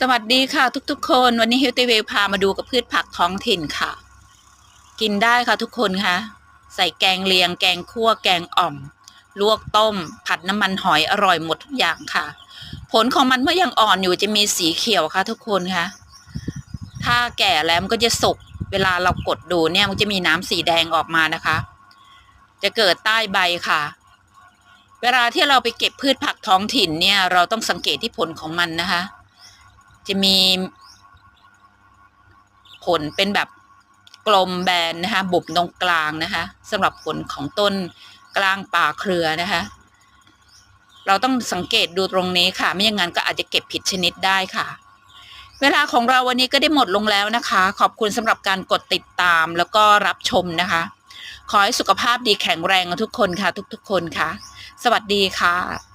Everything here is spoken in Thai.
สวัสดีค่ะทุกๆ คนวันนี้ Healthy Way พามาดูกับพืชผักท้องถิ่นค่ะ กินได้ค่ะทุกคนค่ะใส่แกงเลียง แกงคั่วแกงอ่อม ลวกต้ม ผัดน้ำมันหอยอร่อยหมดทุกอย่างค่ะ ผลของมันเมื่อยังอ่อนอยู่จะมีสีเขียวค่ะ ทุกคนค่ะถ้าแก่แล้วมันก็จะสุกเวลาเรากดดูเนี่ยมันจะมีน้ำสีแดงออกมานะคะ จะเกิดใต้ใบค่ะ เวลาที่เราไปเก็บพืชผักท้องถิ่นเนี่ย เราต้องสังเกตที่ผลของมันนะคะ จะมีผลเป็นแบบกลมแบนนะคะบุบตรงกลางนะคะสำหรับผลของต้นกลางป่าเครือนะคะ เราต้องสังเกตดูตรงนี้ค่ะ ไม่อย่างนั้นก็อาจจะเก็บผิดชนิดได้ค่ะ เวลาของเราวันนี้ก็ได้หมดลงแล้วนะคะ ขอบคุณสำหรับการกดติดตามแล้วก็รับชมนะคะ ขอให้สุขภาพดีแข็งแรงทุกคนค่ะ ทุกๆคนค่ะ สวัสดีค่ะ